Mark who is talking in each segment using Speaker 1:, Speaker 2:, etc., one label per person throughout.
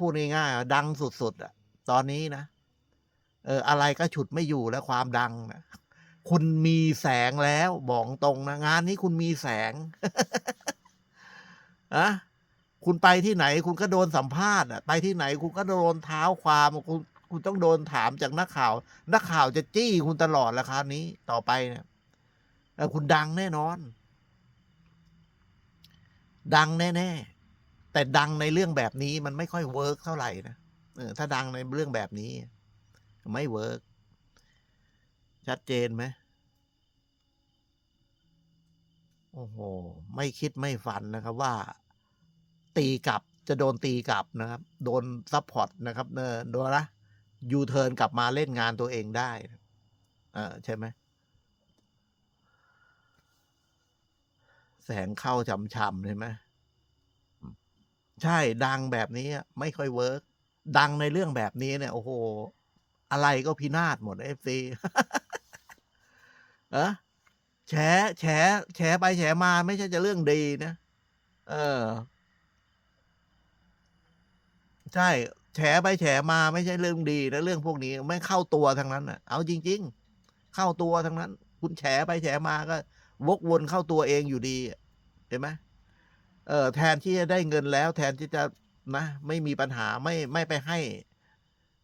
Speaker 1: พูดง่ายๆดังสุด ๆอะตอนนี้นะ เออ อะไรก็ฉุดไม่อยู่แล้วความดังนะคุณมีแสงแล้วบอกตรงนะ งานนี้คุณมีแสงอะคุณไปที่ไหน คุณก็โดนสัมภาษณ์อะไปที่ไหน คุณก็โดนเท้าความคุณคุณต้องโดนถามจากนักข่าว นักข่าวจะจี้คุณตลอดราครานี้ต่อไปเนี่ยคุณดังแน่นอน ดังแน่ ๆ แต่ดังในเรื่องแบบนี้มันไม่ค่อยเวิร์กเท่าไหร่นะเออถ้าดังในเรื่องแบบนี้ ไม่เวิร์กชัดเจนไหมโอ้โห ไม่คิดไม่ฝันนะครับว่า ตีกลับจะโดนตีกลับนะครับ โดนซัพพอร์ตนะครับเนอโดนละยูเทิร์นกลับมาเล่นงานตัวเองได้เออใช่ไหมแสงเข้าช่ำๆใช่ไหม ใช่ ดังแบบนี้ไม่ค่อยเวิร์กดังในเรื่องแบบนี้เนี่ย โอ้โห อะไรก็พินาศหมดเอฟซีเอะแฉแฉแฉไปแฉมาไม่ใช่จะเรื่องดีนะ เออ ใช่ แฉไปแฉมาไม่ใช่เรื่องดีนะเรื่องพวกนี้ไม่เข้าตัวทั้งนั้นอะ เอาจริง ๆ เข้าตัวทั้งนั้น คุณแฉไปแฉมาก็ วกวนเข้าตัวเองอยู่ดีเห็นไหม เออแทนที่จะได้เงินแล้ว แทนที่จะนะไม่มีปัญหาไม่ไม่ไปให้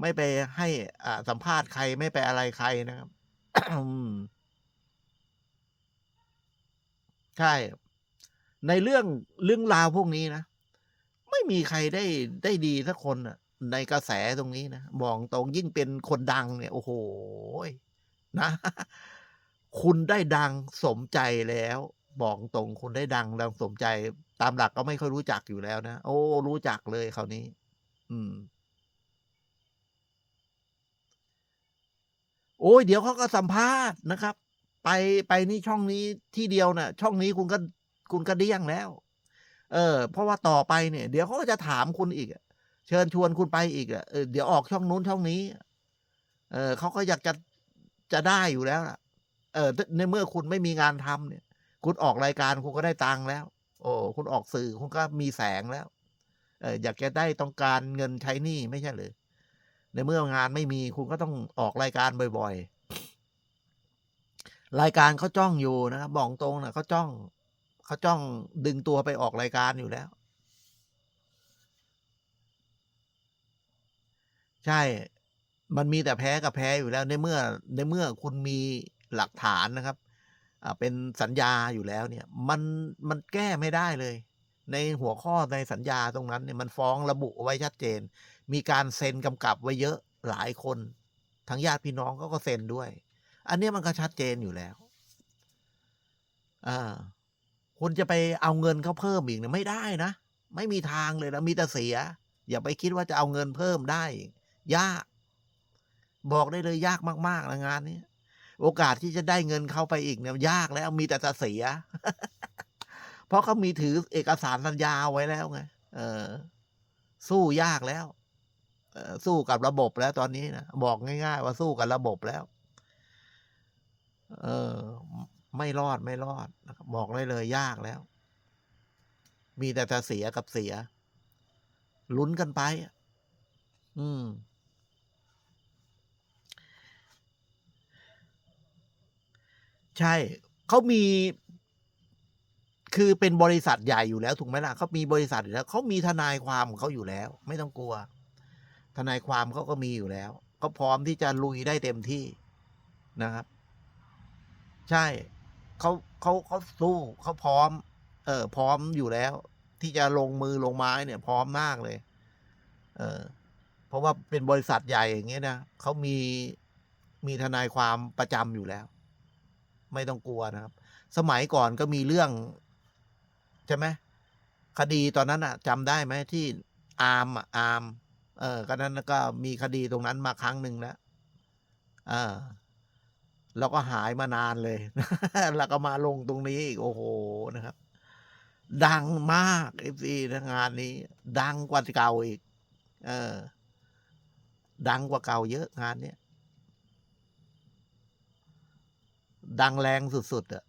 Speaker 1: ไม่ไปให้อ่าสัมภาษณ์ใครไม่ไปอะไรใครนะครับใช่ ในเรื่องเรื่องราวพวกนี้นะไม่มีใครได้ได้ดีสักคนอะ ในกระแสตรงนี้นะบอกตรงยิ่งเป็นคนดังเนี่ย โอ้โหนะ คุณได้ดังสมใจแล้ว บอกตรงคุณได้ดังดังสมใจ ตามหลักก็ไม่ค่อยรู้จักอยู่แล้วนะ โอ้ รู้จักเลยคราวนี้ อืม โอ้ยเดี๋ยวเขาก็สัมภาษณ์นะครับ ไปไปนี่ช่องนี้ที่เดียวน่ะ ช่องนี้คุณก็คุณก็เดี้ยงแล้ว เออ เพราะว่าต่อไปเนี่ย เดี๋ยวเขาก็จะถามคุณอีกเชิญชวนคุณไปอีกอะเออเดี๋ยวออกช่องนู้นช่องนี้ เออเขาก็อยากจะจะได้อยู่แล้วล่ะ เออในเมื่อคุณไม่มีงานทำเนี่ย คุณออกรายการคุณก็ได้ตังค์แล้ว โอ้คุณออกสื่อคุณก็มีแสงแล้ว เอออยากจะได้ต้องการเงินใช้หนี้ไม่ใช่เลยในเมื่องานไม่มีคุณก็ต้องออกรายการบ่อยๆ รายการเขาจ้องอยู่นะครับบอกตรงนะเขาจ้องเขาจ้องดึงตัวไปออกรายการอยู่แล้ว ใช่ มันมีแต่แพ้กับแพ้อยู่แล้วในเมื่อในเมื่อคุณมีหลักฐานนะครับ เป็นสัญญาอยู่แล้วเนี่ยมันมันแก้ไม่ได้เลย ในหัวข้อในสัญญาตรงนั้นเนี่ยมันฟ้องระบุไว้ชัดเจน มีการเซ็นกำกับไว้เยอะหลายคนทั้งญาติพี่น้องเขาก็เซ็นด้วย อันนี้มันก็ชัดเจนอยู่แล้วอ่าคุณจะไปเอาเงินเขาเพิ่มอีกเนี่ยไม่ได้นะ ไม่มีทางเลยนะมีแต่เสีย อย่าไปคิดว่าจะเอาเงินเพิ่มได้ ยาก บอกได้เลยยากมาก ๆนะงานนี้ โอกาสที่จะได้เงินเข้าไปอีกเนี่ยยากแล้วมีแต่จะเสีย เพราะเขามีถือเอกสารสัญญาไว้แล้วไงเออ สู้ยากแล้วเออสู้กับระบบแล้วตอนนี้นะบอกง่าย ๆ ว่าสู้กับระบบแล้ว เออ ไม่รอดไม่รอดบอกได้เลยยากแล้ว มีแต่จะเสียกับเสียลุ้นกันไปอะอืม ใช่เขามีคือเป็นบริษัทใหญ่อยู่แล้วถูกไหมล่ะเขามีบริษัทอยู่แล้วเขามีทนายความของเขาอยู่แล้ว ไม่ต้องกลัว ทนายความเขาก็มีอยู่แล้วเขาพร้อมที่จะลุยได้เต็มที่นะครับ ใช่เขาเขาเขาสู้เขาพร้อม เออพร้อมอยู่แล้ว ที่จะลงมือลงไม้เนี่ย พร้อมมากเลย เออเพราะว่าเป็นบริษัทใหญ่อย่างเงี้ยนะเขามีมีทนายความประจำอยู่แล้ว ไม่ต้องกลัวนะครับ สมัยก่อนก็มีเรื่อง ใช่ไหมคดีตอนนั้นอะจำได้ไหมที่อาร์มอะอาร์มเออก็นั้นก็มีคดีตรงนั้นมาครั้งหนึ่งแล้วเออแล้วก็หายมานานเลย แล้วก็มาลงตรงนี้อีกโอ้โหนะครับ ดังมากเอฟซีงานนี้ ดังกว่าเก่าอีก เออ ดังกว่าเก่าเยอะงานเนี้ย ดังแรงสุดๆอะ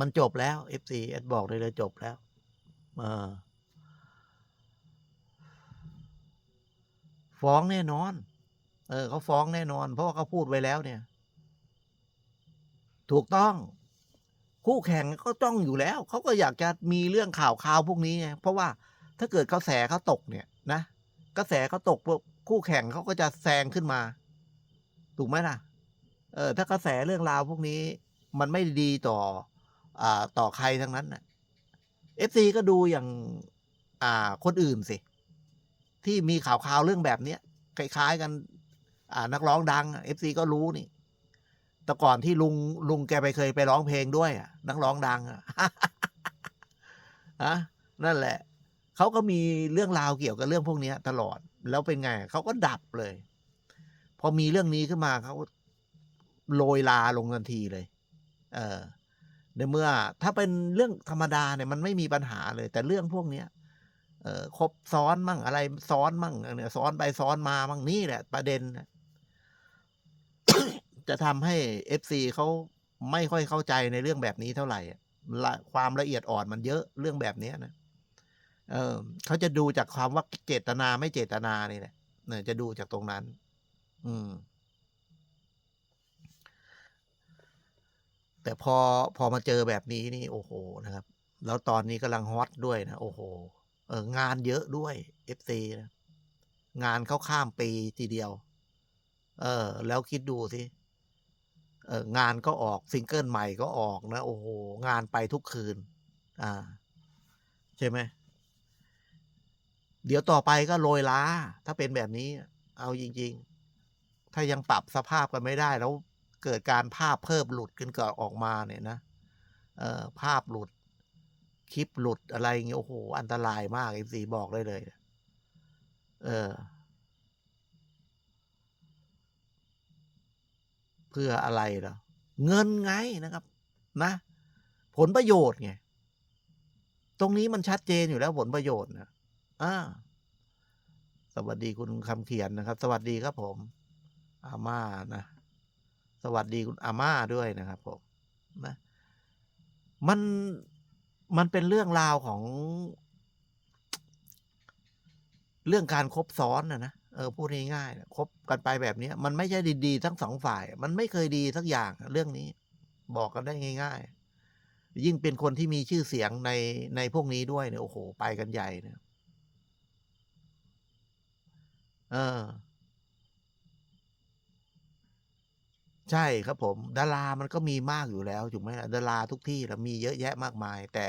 Speaker 1: มันจบแล้ว F4 เอบอกเลยเลยจบแล้วฟ้องแน่นอน เออเขาฟ้องแน่นอน เพราะว่าเขาพูดไว้แล้วเนี่ย ถูกต้อง คู่แข่งก็จ้องอยู่แล้ว เขาก็อยากจะมีเรื่องข่าวข่าวพวกนี้ไงเพราะว่าถ้าเกิดเขาแสเขาตกเนี่ยนะกระแสเขาตกพวกคู่แข่งเขาก็จะแซงขึ้นมา ถูกไหมล่ะ เออ ถ้ากระแสเรื่องราวพวกนี้ มันไม่ดีต่อ อ่า ต่อใครทั้งนั้นนะเอฟซีก็ดูอย่าง อ่า คนอื่นสิ ที่มีข่าวข่าวเรื่องแบบเนี้ยคล้ายๆกัน อ่า นักร้องดังเอฟซีก็รู้นี่ แต่ก่อนที่ลุงลุงแกไปเคยไปร้องเพลงด้วยอะ นักร้องดังอะะนั่นแหละ เขาก็มีเรื่องราวเกี่ยวกับเรื่องพวกนี้ตลอด แล้วเป็นไง เขาก็ดับเลย พอมีเรื่องนี้ขึ้นมาเขาโรยลาลงทันทีเลย เออในเมื่อ ถ้าเป็นเรื่องธรรมดาเนี่ยมันไม่มีปัญหาเลย แต่เรื่องพวกเนี้ยเออครบซ้อนมั่งอะไร ซ้อนมั่งเนี่ยซ้อนไปซ้อนมามั่งนี่แหละ ประเด็นจะทำให้เอฟซีเขาไม่ค่อยเข้าใจในเรื่องแบบนี้เท่าไหร่ละความละเอียดอ่อนมันเยอะเรื่องแบบเนี้ยนะเออเขาจะดูจากความว่าเจตนาไม่เจตนานี่แหละเนี่ยจะดูจากตรงนั้น อืม แต่พอพอมาเจอแบบนี้นี่ โอ้โหนะครับ แล้วตอนนี้กำลังฮอตด้วยนะโอ้โห เอองานเยอะด้วยเอฟซีนะงานเข้าข้ามปีทีเดียว เออ แล้วคิดดูสิเอองานก็ออกซิงเกิลใหม่ก็ออกนะ โอ้โห งานไปทุกคืน อ่า ใช่ไหมเดี๋ยวต่อไปก็โรยล้า ถ้าเป็นแบบนี้ เอาจริง ๆ ถ้ายังปรับสภาพกันไม่ได้ แล้วเกิดการภาพเพิ่มหลุดกันเกิดออกมาเนี่ยนะเออภาพหลุด คลิปหลุดอะไรเงี้ยโอ้โห อันตรายมากเอฟซีบอกได้เลย เออ เพื่ออะไรเหรอเงินไงนะครับ นะ ผลประโยชน์ไงตรงนี้มันชัดเจนอยู่แล้วผลประโยชน์นะอ่าสวัสดีคุณคำเขียนนะครับ สวัสดีครับผม อาม่านะ สวัสดีคุณอาม่าด้วยนะครับผมนะมันมันเป็นเรื่องราวของ เรื่องการครบซ้อนนะนะเออพูดง่ายๆนะคบกันไปแบบนี้มันไม่ใช่ดีๆทั้งสองฝ่าย มันไม่เคยดีสักอย่างเรื่องนี้ บอกกันได้ง่าย ๆ ยิ่งเป็นคนที่มีชื่อเสียงในในพวกนี้ด้วยเนี่ยโอ้โห ไปกันใหญ่เนี่ยเออ ใช่ครับผม ดารามันก็มีมากอยู่แล้วถูกไหมล่ะดาราทุกที่แล้วมีเยอะแยะมากมาย แต่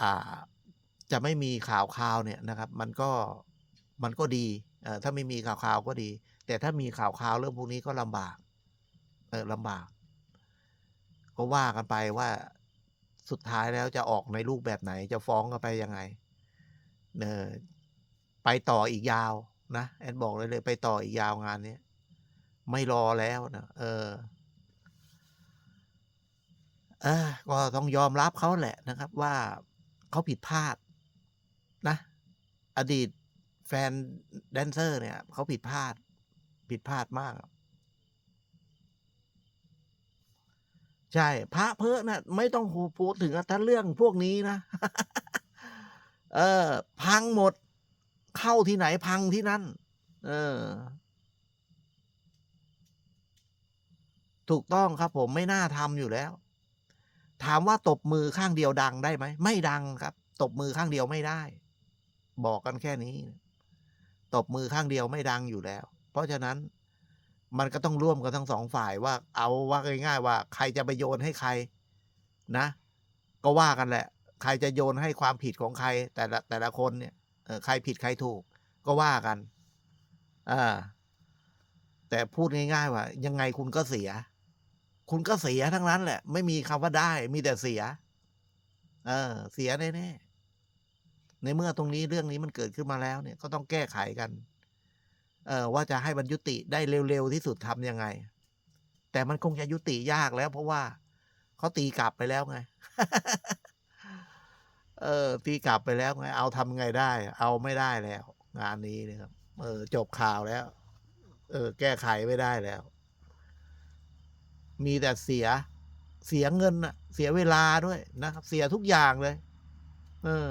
Speaker 1: อ่า จะไม่มีข่าวข่าวเนี่ยนะครับ มันก็มันก็ดีเออถ้าไม่มีข่าวข่าวก็ดี แต่ถ้ามีข่าวข่าวเรื่องพวกนี้ก็ลำบาก เออลำบาก ก็ว่ากันไปว่าสุดท้ายแล้วจะออกในรูปแบบไหน จะฟ้องกันไปยังไงเนอไปต่ออีกยาวนะแอนบอกเลยเลย ไปต่ออีกยาวงานนี้ ไม่รอแล้วนะเออเออก็ต้องยอมรับเขาแหละนะครับ ว่าเขาผิดพลาดนะ อดีตแฟนแดนเซอร์ เนี่ยเขาผิดพลาด ผิดพลาดมาก ใช่ พระเพ้อนะไม่ต้องพูดถึงถ้าเรื่องพวกนี้นะ เออ พังหมด เข้าที่ไหนพังที่นั่น เออ ถูกต้องครับผมไม่น่าทำอยู่แล้ว ถามว่าตบมือข้างเดียวดังได้ไหม ไม่ดังครับ ตบมือข้างเดียวไม่ได้ บอกกันแค่นี้ ตบมือข้างเดียวไม่ดังอยู่แล้ว เพราะฉะนั้นมันก็ต้องร่วมกันทั้งสองฝ่ายว่าเอาว่าง่ายๆว่า ใครจะไปโยนให้ใครนะ ก็ว่ากันแหละ ใครจะโยนให้ความผิดของใคร แต่ละแต่ละคนเนี่ยใครผิดใครถูก ก็ว่ากันอ่าแต่พูดง่าย ๆ ว่า ยังไงคุณก็เสีย คุณก็เสียทั้งนั้นแหละ ไม่มีคำว่าได้ มีแต่เสีย เออ เสียแน่ๆในเมื่อตรงนี้เรื่องนี้มันเกิดขึ้นมาแล้ว เนี่ย ก็ต้องแก้ไขกัน เออว่าจะให้มันยุติได้เร็วๆที่สุดทำยังไง แต่มันคงจะยุติยากแล้ว เพราะว่าเขาตีกลับไปแล้วไง เออ ตีกลับไปแล้วไง เอาทำไงได้ เอาไม่ได้แล้ว งานนี้นะครับ เออ จบข่าวแล้ว เออ แก้ไขไม่ได้แล้ว มีแต่เสียเสียเงินอะเสียเวลาด้วยนะครับ เสียทุกอย่างเลย เออ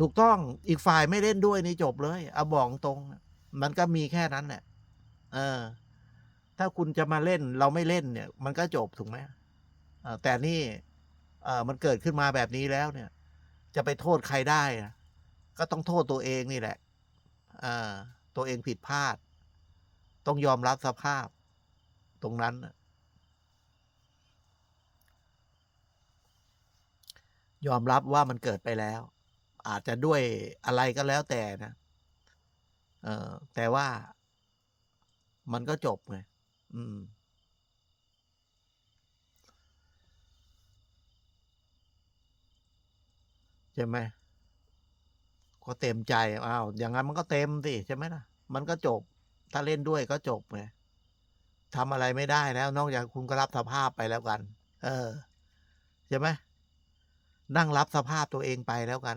Speaker 1: ถูกต้องอีกฝ่ายไม่เล่นด้วยนี่จบเลยเอาบอกตรง มันก็มีแค่นั้นแหละเออ ถ้าคุณจะมาเล่นเราไม่เล่นเนี่ย มันก็จบถูกไหมแต่นี่เอมันเกิดขึ้นมาแบบนี้แล้วเนี่ย จะไปโทษใครได้อะก็ต้องโทษตัวเองนี่แหละออตัวเองผิดพลาด ต้องยอมรับสภาพ ตรงนั้น ยอมรับว่ามันเกิดไปแล้ว อาจจะด้วยอะไรก็แล้วแต่นะเออแต่ว่ามันก็จบไงอืมใช่ไหมก็เต็มใจอ้าวอย่างนั้นมันก็เต็มสิใช่ไหมล่ะ มันก็จบ ถ้าเล่นด้วยก็จบไงทำอะไรไม่ได้แล้ว นอกจากคุณก็รับสภาพไปแล้วกัน เออใช่ไหมนั่งรับสภาพตัวเองไปแล้วกัน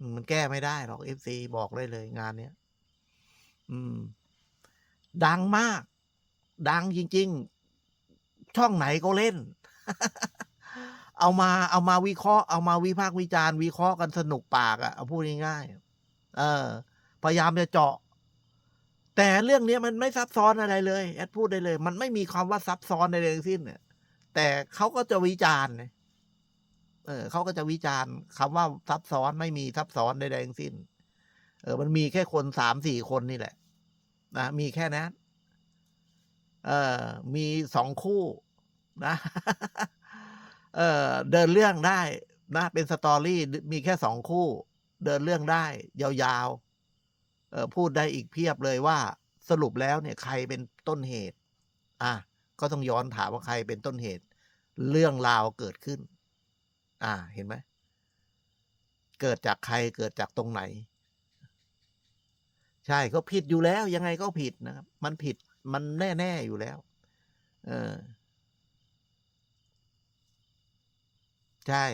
Speaker 1: มมันแก้ไม่ได้หรอกเอฟซีบอกได้เลยงานเนี้ยอืม ดังมาก ดังจริง ๆ ช่องไหนก็เล่น เอามา เอามาวิเคราะห์เอามาวิพากษ์วิจารณ์วิเคราะห์กันสนุกปากอะ่ะเอาพูดง่ายๆเออ พยายามจะเจาะ แต่เรื่องนี้มันไม่ซับซ้อนอะไรเลยแอดพูดได้เลย มันไม่มีความว่าซับซ้อนใดๆทั้งสิ้นเนี่ยแต่เขาก็จะวิจารณ์เนี่ยเออเขาก็จะวิจารณ์คำว่าซับซ้อนไม่มีซับซ้อนใดๆทั้งสิ้น เออ มันมีแค่คนสามสี่คนนี่แหละ นะมีแค่นั้นเออมีสองคู่นะ เออเดินเรื่องได้นะ เป็นสตอรี่มีแค่สองคู่ เดินเรื่องได้ ยาวๆ พูดได้อีกเพียบเลยว่าสรุปแล้วเนี่ยใครเป็นต้นเหตุ อะก็ต้องย้อนถามว่าใครเป็นต้นเหตุ เรื่องราวเกิดขึ้น อ่า เห็นไหม เกิดจากใครเกิดจากตรงไหน ใช่ก็ผิดอยู่แล้ว ยังไงก็ผิดนะครับ มันผิดมันแน่ๆอยู่แล้ว เออ ใช่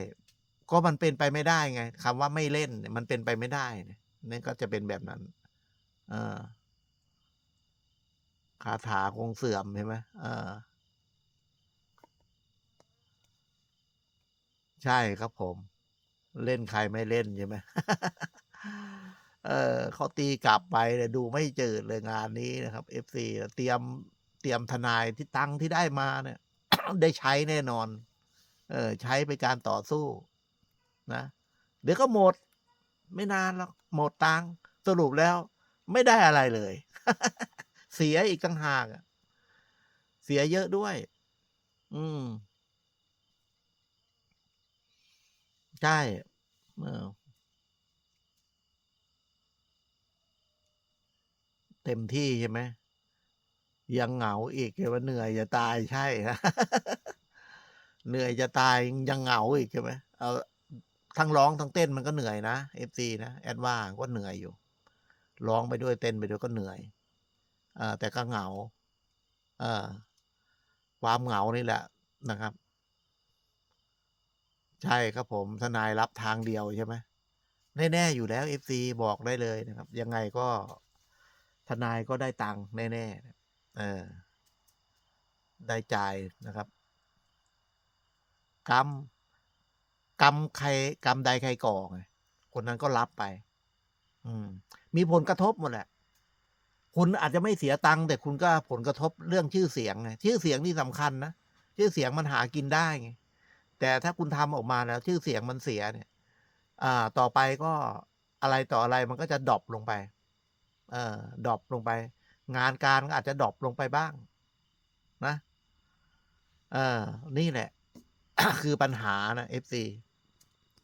Speaker 1: ก็มันเป็นไปไม่ได้ไงคำว่าไม่เล่น มันเป็นไปไม่ได้นี่ก็จะเป็นแบบนั้น ออคาถาคงเสื่อมใช่ไหมเออ ใช่ครับผม เล่นใครไม่เล่นใช่ไหมเออเขาตีกลับไปเนี่ยดูไม่จืดเลยงานนี้นะครับเอฟซีเตรียมเตรียมทนายที่ตังที่ได้มาเนี่ย ได้ใช้แน่นอน เออ ใช้ไปการต่อสู้ นะ เดี๋ยวก็หมด ไม่นานหรอกหมดตังสรุปแล้ว ไม่ได้อะไรเลย เสียอีกต่างหากเสียเยอะด้วย อืม ใช่เออเต็มที่ใช่ไหมยังเหงาอีกใช่ไหมเหนื่อยจะตายใช่นะเหนื่อยจะตายยังเหงาอีกใช่ไหมเอาทั้งร้องทั้งเต้นมันก็เหนื่อยนะเอฟซีนะแอดว่าก็เหนื่อยอยู่ ร้องไปด้วยเต้นไปด้วยก็เหนื่อยอแต่ก็เหงาความเหงานี่แหละนะครับ ใช่ครับผมทนายรับทางเดียวใช่ไหมแน่ๆอยู่แล้วเอฟซีบอกได้เลยนะครับ ยังไงก็ทนายก็ได้ตังค์แน่ๆเออได้จ่ายนะครับ กรรมกรรมใครกรรมใดใครก่อไงคนนั้นก็รับไป อืม มีผลกระทบหมดแหละคุณอาจจะไม่เสียตังค์แต่คุณก็ผลกระทบเรื่องชื่อเสียงไงชื่อเสียงนี่สำคัญนะชื่อเสียงมันหากินได้ไงแต่ถ้าคุณทำออกมาแล้ว ชื่อเสียงมันเสียเนี่ย อ่า ต่อไปก็อะไรต่ออะไรมันก็จะดรอปลงไป เออดรอปลงไป งานการก็อาจจะดรอปลงไปบ้าง นะ เออนี่แหละ คือปัญหานะ FC